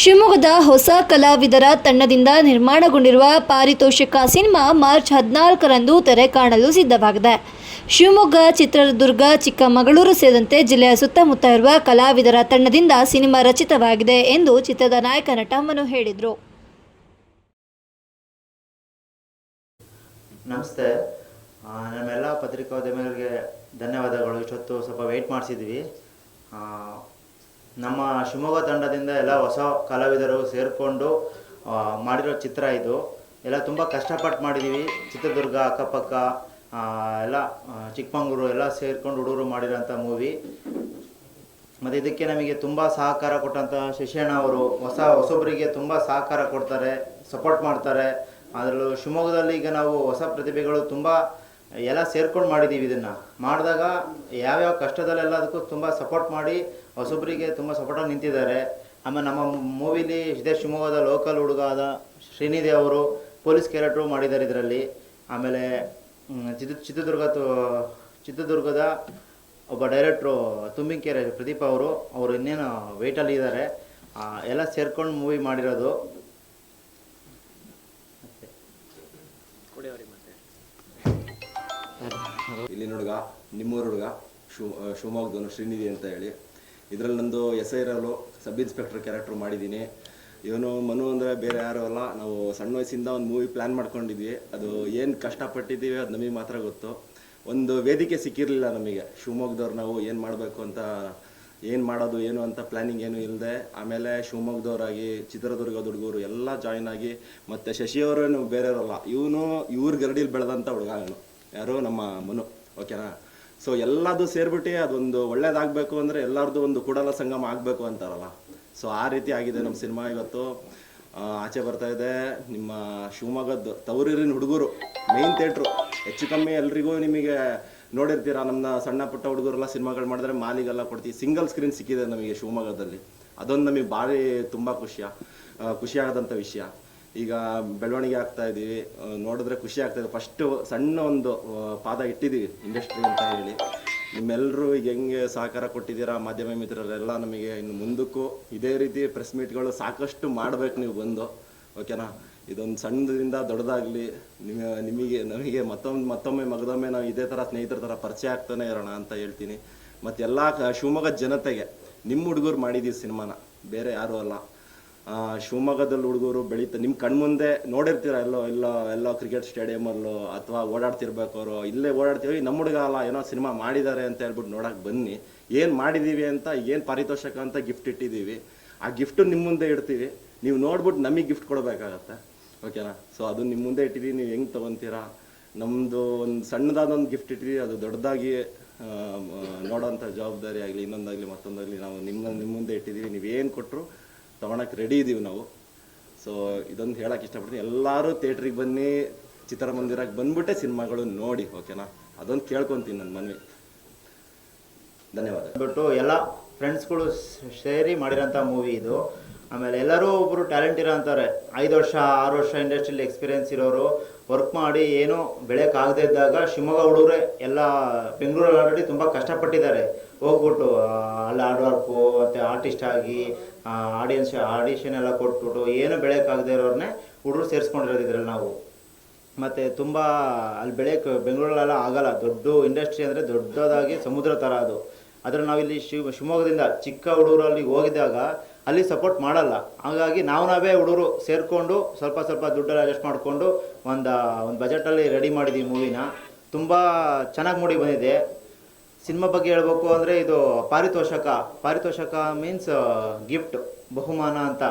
ಶಿವಮೊಗ್ಗದ ಹೊಸ ಕಲಾವಿದರ ತಂಡದಿಂದ ನಿರ್ಮಾಣಗೊಂಡಿರುವ ಪಾರಿತೋಷಿಕ ಸಿನಿಮಾ ಮಾರ್ಚ್ ಹದಿನಾಲ್ಕರಂದು ತೆರೆ ಕಾಣಲು ಸಿದ್ಧವಾಗಿದೆ. ಶಿವಮೊಗ್ಗ, ಚಿತ್ರದುರ್ಗ, ಚಿಕ್ಕಮಗಳೂರು ಸೇರಿದಂತೆ ಜಿಲ್ಲೆಯ ಸುತ್ತಮುತ್ತ ಇರುವ ಕಲಾವಿದರ ತಂಡದಿಂದ ಸಿನಿಮಾ ರಚಿತವಾಗಿದೆ ಎಂದು ಚಿತ್ರದ ನಾಯಕ ನಟ ಮನು ಹೇಳಿದರು. ನಮಸ್ತೆ. ನಮ್ಮೆಲ್ಲ ಪತ್ರಿಕೋದ್ಯಮಿಗಳಿಗೆ ಧನ್ಯವಾದಗಳು. ಇಷ್ಟೊತ್ತು ಸ್ವಲ್ಪ ವೆಯ್ಟ್ ಮಾಡಿಸಿದ್ವಿ. ನಮ್ಮ ಶಿವಮೊಗ್ಗ ತಂಡದಿಂದ ಎಲ್ಲ ಹೊಸ ಕಲಾವಿದರು ಸೇರಿಕೊಂಡು ಮಾಡಿರೋ ಚಿತ್ರ ಇದು. ಎಲ್ಲ ತುಂಬ ಕಷ್ಟಪಟ್ಟು ಮಾಡಿದ್ದೀವಿ ಚಿತ್ರದುರ್ಗ, ಅಕ್ಕಪಕ್ಕ ಎಲ್ಲ ಚಿಕ್ಕಮಂಗ್ಳೂರು ಎಲ್ಲ ಸೇರ್ಕೊಂಡು ಹುಡುಗರು ಮಾಡಿರೋಂಥ ಮೂವಿ ಮತ್ತು ಇದಕ್ಕೆ ನಮಗೆ ತುಂಬ ಸಹಕಾರ ಕೊಟ್ಟಂಥ ಶಶಿಯಣ್ಣ ಅವರು ಹೊಸ ಹೊಸೊಬ್ಬರಿಗೆ ತುಂಬ ಸಹಕಾರ ಕೊಡ್ತಾರೆ ಸಪೋರ್ಟ್ ಮಾಡ್ತಾರೆ. ಅದರಲ್ಲೂ ಶಿವಮೊಗ್ಗದಲ್ಲಿ ಈಗ ನಾವು ಹೊಸ ಪ್ರತಿಭೆಗಳು ತುಂಬ ಎಲ್ಲ ಸೇರ್ಕೊಂಡು ಮಾಡಿದ್ದೀವಿ ಇದನ್ನು. ಮಾಡಿದಾಗ ಯಾವ್ಯಾವ ಕಷ್ಟದಲ್ಲೆಲ್ಲ ಅದಕ್ಕೂ ತುಂಬ ಸಪೋರ್ಟ್ ಮಾಡಿ ಹೊಸೊಬ್ಬರಿಗೆ ತುಂಬ ಸಪೋರ್ಟಾಗಿ ನಿಂತಿದ್ದಾರೆ. ಆಮೇಲೆ ನಮ್ಮ ಮೂವಿಲಿ ಇದೇ ಶಿವಮೊಗ್ಗದ ಲೋಕಲ್ ಹುಡುಗ ಆದ ಶ್ರೀನಿಧಿ ಅವರು ಪೊಲೀಸ್ ಕ್ಯಾರೆಕ್ಟ್ರು ಮಾಡಿದ್ದಾರೆ ಇದರಲ್ಲಿ. ಆಮೇಲೆ ಚಿತ್ರ ಚಿತ್ರದುರ್ಗ ಚಿತ್ರದುರ್ಗದ ಒಬ್ಬ ಡೈರೆಕ್ಟ್ರು ತುಂಬಿಕೆರೆ ಪ್ರದೀಪ್ ಅವರು ಅವರು ಇನ್ನೇನು ವೆಯ್ಟಲ್ಲಿ ಇದ್ದಾರೆ ಎಲ್ಲ ಸೇರ್ಕೊಂಡು ಮೂವಿ ಮಾಡಿರೋದು. ಇಲ್ಲಿನ ಹುಡುಗ ನಿಮ್ಮೂರು ಹುಡುಗ, ಶಿವ ಶ್ರೀನಿಧಿ ಅಂತ ಹೇಳಿ. ಇದರಲ್ಲಿ ನಂದು S I sub inspector character ಮಾಡಿದ್ದೀನಿ. ಇವನು ಮನು ಅಂದರೆ ಬೇರೆ ಯಾರು ಅಲ್ಲ. ನಾವು ಸಣ್ಣ ವಯಸ್ಸಿಂದ ಒಂದು ಮೂವಿ ಪ್ಲ್ಯಾನ್ ಮಾಡ್ಕೊಂಡಿದ್ವಿ. ಅದು ಏನು ಕಷ್ಟಪಟ್ಟಿದ್ದೀವಿ ಅದು ನಮಗೆ ಮಾತ್ರ ಗೊತ್ತು. ಒಂದು ವೇದಿಕೆ ಸಿಕ್ಕಿರಲಿಲ್ಲ ನಮಗೆ. ಶಿವಮೊಗ್ಗದವ್ರು ನಾವು ಏನು ಮಾಡಬೇಕು ಅಂತ, ಏನು ಮಾಡೋದು, ಏನು ಅಂತ ಪ್ಲ್ಯಾನಿಂಗ್ ಏನು ಇಲ್ಲದೆ ಆಮೇಲೆ ಶಿವಮೊಗ್ಗದವರಾಗಿ ಚಿತ್ರದುರ್ಗದ ಹುಡುಗರು ಎಲ್ಲ ಜಾಯ್ನ್ ಆಗಿ ಮತ್ತು ಶಶಿಯವರೇನು ಬೇರೆಯವರಲ್ಲ. ಇವನು ಇವ್ರ ಗರಡಿಲಿ ಬೆಳೆದಂಥ ಹುಡುಗ ಯಾರು ನಮ್ಮ ಮನು. ಓಕೆನಾ ಸೊ ಎಲ್ಲದು ಸೇರ್ಬಿಟ್ಟು ಅದೊಂದು ಒಳ್ಳೇದಾಗಬೇಕು ಅಂದರೆ ಎಲ್ಲರದು ಒಂದು ಕೂಡಲ ಸಂಗಮ ಆಗಬೇಕು ಅಂತಾರಲ್ಲ. ಸೊ ಆ ರೀತಿ ಆಗಿದೆ ನಮ್ಮ ಸಿನಿಮಾ ಇವತ್ತು. ಆಚೆ ಬರ್ತಾ ಇದೆ ನಿಮ್ಮ ಶಿವಮೊಗ್ಗದ್ದು ತವರೂರಿನ ಹುಡುಗರು ಮೇನ್ ಥಿಯೇಟ್ರು ಹೆಚ್ಚು ಕಮ್ಮಿ ಎಲ್ರಿಗೂ ನಿಮಗೆ ನೋಡಿರ್ತೀರಾ ನಮ್ಮ ಸಣ್ಣ ಪುಟ್ಟ ಹುಡುಗರೆಲ್ಲ ಸಿನಿಮಾಗಳು ಮಾಡಿದ್ರೆ ಮಾಲಿಗೆಲ್ಲ ಕೊಡ್ತೀವಿ. ಸಿಂಗಲ್ ಸ್ಕ್ರೀನ್ ಸಿಕ್ಕಿದೆ ನಮಗೆ ಶಿವಮೊಗ್ಗದಲ್ಲಿ. ಅದೊಂದು ನಮಗೆ ಭಾರಿ ತುಂಬ ಖುಷಿಯ ಖುಷಿಯಾದಂಥ ವಿಷಯ. ಈಗ ಬೆಳವಣಿಗೆ ಆಗ್ತಾ ಇದ್ದೀವಿ ನೋಡಿದ್ರೆ ಖುಷಿ ಆಗ್ತಾ ಇದೆ. ಫಸ್ಟು ಸಣ್ಣ ಒಂದು ಪಾದ ಇಟ್ಟಿದ್ದೀವಿ ಇಂಡಸ್ಟ್ರಿ ಅಂತ ಹೇಳಿ. ನಿಮ್ಮೆಲ್ಲರೂ ಈಗ ಹೆಂಗೆ ಸಹಕಾರ ಕೊಟ್ಟಿದ್ದೀರಾ? ಮಾಧ್ಯಮ ಮಿತ್ರರೆಲ್ಲ ನಮಗೆ ಇನ್ನು ಮುಂದಕ್ಕೂ ಇದೇ ರೀತಿ ಪ್ರೆಸ್ ಮೀಟ್ಗಳು ಸಾಕಷ್ಟು ಮಾಡಬೇಕು ನೀವು ಬಂದು. ಓಕೆನಾ ಇದೊಂದು ಸಣ್ಣದಿಂದ ದೊಡ್ಡದಾಗಲಿ, ನಿಮ್ಮ, ನಿಮಗೆ, ನಮಗೆ ಮತ್ತೊಂದು, ಮತ್ತೊಮ್ಮೆ, ಮಗದೊಮ್ಮೆ ನಾವು ಇದೇ ಥರ ಸ್ನೇಹಿತರ ಥರ ಪರಿಚಯ ಆಗ್ತಾನೆ ಇರೋಣ ಅಂತ ಹೇಳ್ತೀನಿ. ಮತ್ತೆಲ್ಲ ಶಿವಮೊಗ್ಗ ಜನತೆಗೆ, ನಿಮ್ಮ ಹುಡುಗರು ಮಾಡಿದ್ದೀವಿ ಸಿನಿಮಾನ. ಬೇರೆ ಯಾರೂ ಅಲ್ಲ. ಶಿವಮೊಗ್ಗದಲ್ಲಿ ಹುಡುಗರು ಬೆಳೀತಾ ನಿಮ್ಮ ಕಣ್ಮುಂದೆ ನೋಡಿರ್ತೀರ ಎಲ್ಲೋ ಎಲ್ಲೋ ಎಲ್ಲೋ ಕ್ರಿಕೆಟ್ ಸ್ಟೇಡಿಯಮಲ್ಲೋ ಅಥವಾ ಓಡಾಡ್ತಿರ್ಬೇಕು ಇಲ್ಲೇ ಓಡಾಡ್ತೀವಿ ನಮ್ಮ ಹುಡುಗ ಅಲ್ಲ, ಏನೋ ಸಿನಿಮಾ ಮಾಡಿದ್ದಾರೆ ಅಂತ ಹೇಳ್ಬಿಟ್ಟು ನೋಡಕ್ಕೆ ಬನ್ನಿ. ಏನು ಮಾಡಿದ್ದೀವಿ ಅಂತ, ಏನು ಪಾರಿತೋಷಕ ಅಂತ ಗಿಫ್ಟ್ ಇಟ್ಟಿದ್ದೀವಿ ಆ ಗಿಫ್ಟು ನಿಮ್ಮ ಮುಂದೆ ಇಡ್ತೀವಿ. ನೀವು ನೋಡ್ಬಿಟ್ಟು ನಮಗೆ ಗಿಫ್ಟ್ ಕೊಡಬೇಕಾಗತ್ತೆ. ಓಕೆನಾ ಸೊ ಅದು ನಿಮ್ಮ ಮುಂದೆ ಇಟ್ಟಿದ್ದೀವಿ ನೀವು ಹೆಂಗೆ ತೊಗೊತೀರಾ? ನಮ್ಮದು ಒಂದು ಸಣ್ಣದಾದ ಒಂದು ಗಿಫ್ಟ್ ಇಟ್ಟಿದ್ದೀವಿ ಅದು ದೊಡ್ಡದಾಗಿ ನೋಡೋಂಥ ಜವಾಬ್ದಾರಿ ಆಗಲಿ, ಇನ್ನೊಂದಾಗಲಿ, ಮತ್ತೊಂದಾಗಲಿ ನಾವು ನಿಮ್ಮ ನಿಮ್ಮ ಮುಂದೆ ಇಟ್ಟಿದ್ದೀವಿ ನೀವೇನು ಕೊಟ್ಟರು ತೊಗೊಳಕ್ಕೆ ರೆಡಿ ಇದ್ದೀವಿ ನಾವು. ಸೊ ಇದೊಂದು ಹೇಳಕ್ಕೆ ಇಷ್ಟಪಡ್ತೀನಿ. ಎಲ್ಲರೂ ಥಿಯೇಟ್ರಿಗೆ ಬನ್ನಿ ಚಿತ್ರಮಂದಿರಕ್ಕೆ ಬಂದ್ಬಿಟ್ಟೆ ಸಿನಿಮಾಗಳು ನೋಡಿ ಓಕೆನಾ ಅದೊಂದು ಕೇಳ್ಕೊತೀನಿ ನನ್ನ ಮನವಿ. ಧನ್ಯವಾದ. ಬಿಟ್ಟು ಎಲ್ಲ ಫ್ರೆಂಡ್ಸ್ಗಳು ಸೇರಿ ಮಾಡಿರೋಂಥ ಮೂವಿ ಇದು. ಆಮೇಲೆ ಎಲ್ಲರೂ ಒಬ್ಬರು ಟ್ಯಾಲೆಂಟ್ ಇರೋ ಅಂತಾರೆ ಐದು ವರ್ಷ, ಆರು ವರ್ಷ ಇಂಡಸ್ಟ್ರಿಯಲ್ಲಿ ಎಕ್ಸ್ಪೀರಿಯನ್ಸ್ ಇರೋರು. ವರ್ಕ್ ಮಾಡಿ ಏನೂ ಬೆಳೆಯೋಕ್ಕಾಗದೇ ಇದ್ದಾಗ ಶಿವಮೊಗ್ಗ ಹುಡುಗರೆ ಎಲ್ಲ ಬೆಂಗಳೂರಲ್ಲಿ ಆಲ್ರೆಡಿ ತುಂಬ ಕಷ್ಟಪಟ್ಟಿದ್ದಾರೆ. ಹೋಗ್ಬಿಟ್ಟು ಅಲ್ಲಿ ಹಾರ್ಡ್ ವರ್ಕು ಮತ್ತು ಆರ್ಟಿಸ್ಟ್ ಆಗಿ ಆಡಿಯನ್ಸ್ ಆಡಿಷನ್ ಎಲ್ಲ ಕೊಟ್ಬಿಟ್ಟು ಏನು ಬೆಳೆಯೋಕ್ಕಾಗದೇ ಇರೋರನ್ನೇ ಹುಡುಗರು ಸೇರಿಸ್ಕೊಂಡಿರೋದು ಇದ್ರಲ್ಲಿ ನಾವು. ಮತ್ತು ತುಂಬ ಅಲ್ಲಿ ಬೆಳೆಯೋಕ್ಕೆ ಬೆಂಗಳೂರಲ್ಲೆಲ್ಲ ಆಗಲ್ಲ. ದೊಡ್ಡ ಇಂಡಸ್ಟ್ರಿ ಅಂದರೆ ದೊಡ್ಡದಾಗಿ ಸಮುದ್ರ ಥರ ಅದು. ಆದರೆ ನಾವಿಲ್ಲಿ ಶಿವ ಶಿವಮೊಗ್ಗದಿಂದ ಚಿಕ್ಕ ಹುಡುಗರಲ್ಲಿ ಹೋಗಿದ್ದಾಗ ಅಲ್ಲಿ ಸಪೋರ್ಟ್ ಮಾಡಲ್ಲ. ಹಾಗಾಗಿ ನಾವು ನಾವೇ ಹುಡುಗರು ಸೇರಿಕೊಂಡು ಸ್ವಲ್ಪ ಸ್ವಲ್ಪ ದುಡ್ಡಲ್ಲಿ ಅಡ್ಜಸ್ಟ್ ಮಾಡಿಕೊಂಡು ಒಂದು ಒಂದು ಬಜೆಟಲ್ಲಿ ರೆಡಿ ಮಾಡಿದ್ದೀವಿ ಮೂವಿನ ತುಂಬ ಚೆನ್ನಾಗಿ ಮೂಡಿ ಬಂದಿದೆ. ಸಿನಿಮಾ ಬಗ್ಗೆ ಹೇಳ್ಬೇಕು ಅಂದರೆ ಇದು ಪಾರಿತೋಷಕ. ಪಾರಿತೋಷಕ ಮೀನ್ಸ್ ಗಿಫ್ಟ್ ಬಹುಮಾನ ಅಂತ.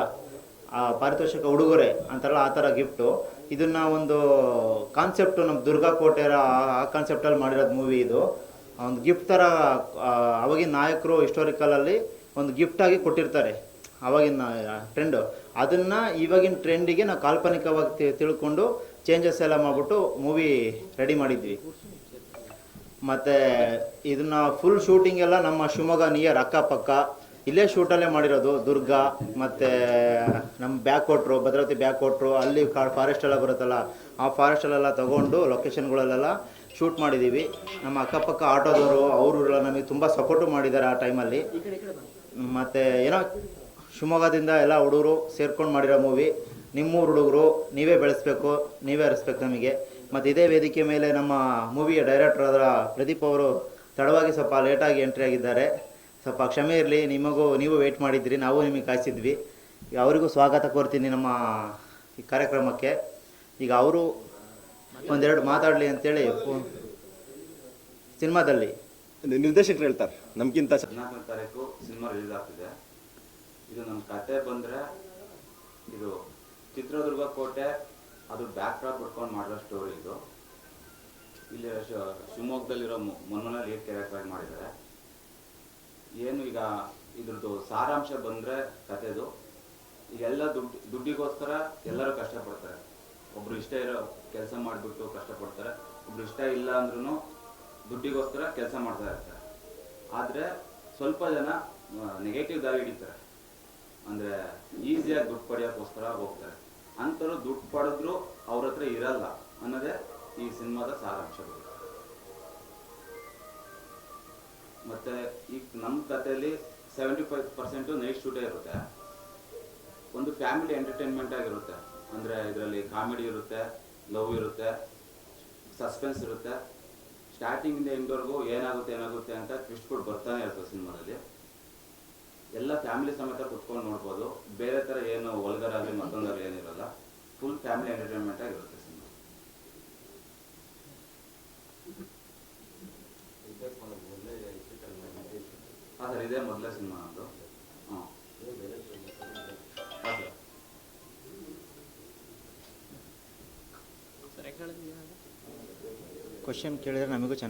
ಪಾರಿತೋಷಕ ಉಡುಗೊರೆ ಅಂತಾರಲ್ಲ, ಆ ಥರ ಗಿಫ್ಟು ಇದನ್ನ ಒಂದು ಕಾನ್ಸೆಪ್ಟು ನಮ್ಮ ದುರ್ಗಾ ಕೋಟೆರ ಆ- ಕಾನ್ಸೆಪ್ಟಲ್ಲಿ ಮಾಡಿರೋದು ಮೂವಿ ಇದು. ಒಂದು ಗಿಫ್ಟ್ ಥರ ಅವಾಗಿನ ನಾಯಕರು ಹಿಸ್ಟೋರಿಕಲಲ್ಲಿ ಒಂದು ಗಿಫ್ಟಾಗಿ ಕೊಟ್ಟಿರ್ತಾರೆ. ಅವಾಗಿನ ಟ್ರೆಂಡು ಅದನ್ನು ಇವಾಗಿನ ಟ್ರೆಂಡಿಗೆ ನಾವು ಕಾಲ್ಪನಿಕವಾಗಿ ತಿಳ್ಕೊಂಡು ಚೇಂಜಸ್ ಎಲ್ಲ ಮಾಡಿಬಿಟ್ಟು ಮೂವಿ ರೆಡಿ ಮಾಡಿದ್ವಿ. ಮತ್ತು ಇದನ್ನ ಫುಲ್ ಶೂಟಿಂಗ್ ಎಲ್ಲ ನಮ್ಮ ಶಿವಮೊಗ್ಗ ನಿಯರ್ ಅಕ್ಕಪಕ್ಕ. ಇಲ್ಲೇ ಶೂಟಲ್ಲೇ ಮಾಡಿರೋದು ದುರ್ಗ ಮತ್ತು ನಮ್ಮ ಬ್ಯಾಕ್ ಕೊಟ್ಟರು ಭದ್ರತೆ ಬ್ಯಾಕ್ ಕೊಟ್ಟರು ಅಲ್ಲಿ ಫಾರೆಸ್ಟ್ ಎಲ್ಲ ಬರುತ್ತಲ್ಲ ಆ ಫಾರೆಸ್ಟಲ್ಲೆಲ್ಲ ತೊಗೊಂಡು ಲೊಕೇಶನ್ಗಳಲ್ಲೆಲ್ಲ ಶೂಟ್ ಮಾಡಿದ್ದೀವಿ ನಮ್ಮ ಅಕ್ಕಪಕ್ಕ ಆಟೋದವರು ಅವರು ನಮಗೆ ತುಂಬ ಸಪೋರ್ಟು ಮಾಡಿದ್ದಾರೆ ಆ ಟೈಮಲ್ಲಿ ಮತ್ತು ಏನೋ ಶಿವಮೊಗ್ಗದಿಂದ ಎಲ್ಲ ಹುಡುಗರು ಸೇರ್ಕೊಂಡು ಮಾಡಿರೋ ಮೂವಿ ನಿಮ್ಮೂರು ಹುಡುಗರು ನೀವೇ ಬೆಳೆಸ್ಬೇಕು ನೀವೇ ಹರಿಸ್ಬೇಕು ನಮಗೆ. ಮತ್ತು ಇದೇ ವೇದಿಕೆ ಮೇಲೆ ನಮ್ಮ ಮೂವಿಯ ಡೈರೆಕ್ಟರ್ ಆದ ಪ್ರದೀಪ್ ಅವರು ತಡವಾಗಿ ಸ್ವಲ್ಪ ಲೇಟಾಗಿ ಎಂಟ್ರಿ ಆಗಿದ್ದಾರೆ. ಸ್ವಲ್ಪ ಕ್ಷಮೆ ಇರಲಿ ನಿಮಗೂ ನೀವು ವೆಯ್ಟ್ ಮಾಡಿದ್ರಿ ನಾವು ನಿಮಗೆ ಕಾಯಿಸಿದ್ವಿ. ಈಗ ಅವರಿಗೂ ಸ್ವಾಗತ ಕೋರ್ತೀನಿ ನಮ್ಮ ಈ ಕಾರ್ಯಕ್ರಮಕ್ಕೆ. ಈಗ ಅವರು ಒಂದೆರಡು ಮಾತಾಡಲಿ ಅಂತೇಳಿ ಸಿನಿಮಾದಲ್ಲಿ. ನಿರ್ದೇಶಕರು ಹೇಳ್ತಾರೆ ನಮಗಿಂತ ಹದಿನಾಲ್ಕನೇ ತಾರೀಕು ಸಿನಿಮಾ ರಿಲೀಸ್ ಆಗ್ತಿದೆ. ಇದು ನಮ್ಮ ಕತೆ ಬಂದರೆ ಇದು ಚಿತ್ರದುರ್ಗ ಕೋಟೆ ಅದು ಬ್ಯಾಕ್ ಡ್ರಾಪ್ ಬಿಟ್ಕೊಂಡು ಮಾಡಿರೋ ಸ್ಟೋರಿ ಇದು. ಇಲ್ಲಿ ಶಿವಮೊಗ್ಗದಲ್ಲಿರೋ ಮೊನ್ಮನ ಲೀಡ್ ಕ್ಯಾರೆಕ್ಟರ್ ಮಾಡಿದ್ದಾರೆ. ಏನು ಈಗ ಇದ್ರದ್ದು ಸಾರಾಂಶ ಬಂದರೆ ಕತೆದು ಈಗೆಲ್ಲ ದುಡ್ಡು, ದುಡ್ಡಿಗೋಸ್ಕರ ಎಲ್ಲರೂ ಕಷ್ಟಪಡ್ತಾರೆ. ಒಬ್ರು ಇಷ್ಟ ಇರೋ ಕೆಲಸ ಮಾಡಿಬಿಟ್ಟು ಕಷ್ಟಪಡ್ತಾರೆ. ಒಬ್ರು ಇಷ್ಟ ಇಲ್ಲ ಅಂದ್ರೂ ದುಡ್ಡಿಗೋಸ್ಕರ ಕೆಲಸ ಮಾಡ್ತಾ ಇರ್ತಾರೆ. ಆದರೆ ಸ್ವಲ್ಪ ಜನ ನೆಗೆಟಿವ್ ದಾರಿ ಹಿಡಿತಾರೆ. ಅಂದರೆ ಈಸಿಯಾಗಿ ದುಡ್ಡು ಪಡೆಯೋಕ್ಕೋಸ್ಕರ ಹೋಗ್ತಾರೆ. ಅಂಥವ್ರು ದುಡ್ಡು ಪಡೆದ್ರು ಅವ್ರ ಹತ್ರ ಇರಲ್ಲ ಅನ್ನೋದೇ ಈ ಸಿನಿಮಾದ ಸಾರಾಂಶಗಳು. ಮತ್ತೆ ಈಗ ನಮ್ಮ ಕಥೆಯಲ್ಲಿ ಸೆವೆಂಟಿ ಫೈವ್ ಪರ್ಸೆಂಟು ನೈಟ್ ಶೂಟೇ ಇರುತ್ತೆ. ಒಂದು ಫ್ಯಾಮಿಲಿ ಎಂಟರ್ಟೈನ್ಮೆಂಟ್ ಆಗಿರುತ್ತೆ. ಅಂದರೆ ಇದರಲ್ಲಿ ಕಾಮಿಡಿ ಇರುತ್ತೆ, ಲವ್ ಇರುತ್ತೆ, ಸಸ್ಪೆನ್ಸ್ ಇರುತ್ತೆ. ಸ್ಟಾರ್ಟಿಂಗಿಂದ ಎಂಡ್ವರೆಗೂ ಏನಾಗುತ್ತೆ ಏನಾಗುತ್ತೆ ಅಂತ ಟ್ವಿಸ್ಟ್ಗಳು ಬರ್ತಾನೆ ಇರ್ತದೆ ಸಿನಿಮಾದಲ್ಲಿ. ಎಲ್ಲ ಫ್ಯಾಮಿಲಿ ಸಮೇತ ಕುತ್ಕೊಂಡು ನೋಡ್ಬೋದು. ಬೇರೆ ಥರ ಏನು ಒಲ್ಗರಾಗಲಿ ಮತ್ತೊಂದಾಗಲಿ ಏನಿರಲ್ಲ. ಫುಲ್ ಫ್ಯಾಮಿಲಿ ಎಂಟರ್ಟೈನ್ಮೆಂಟ್ ಆಗಿರುತ್ತೆ ಸಿನಿಮಾ. ಹಾಂ ಸರ್ ಇದೇ ಮೊದಲೇ ಸಿನಿಮಾ ಅದು ಹಾಂ ಹಾಂ ಸರ್ ಕ್ವಶನ್ ಕೇಳಿದ್ರೆ ನಮಗೂ ಚೆನ್ನಾಗಿ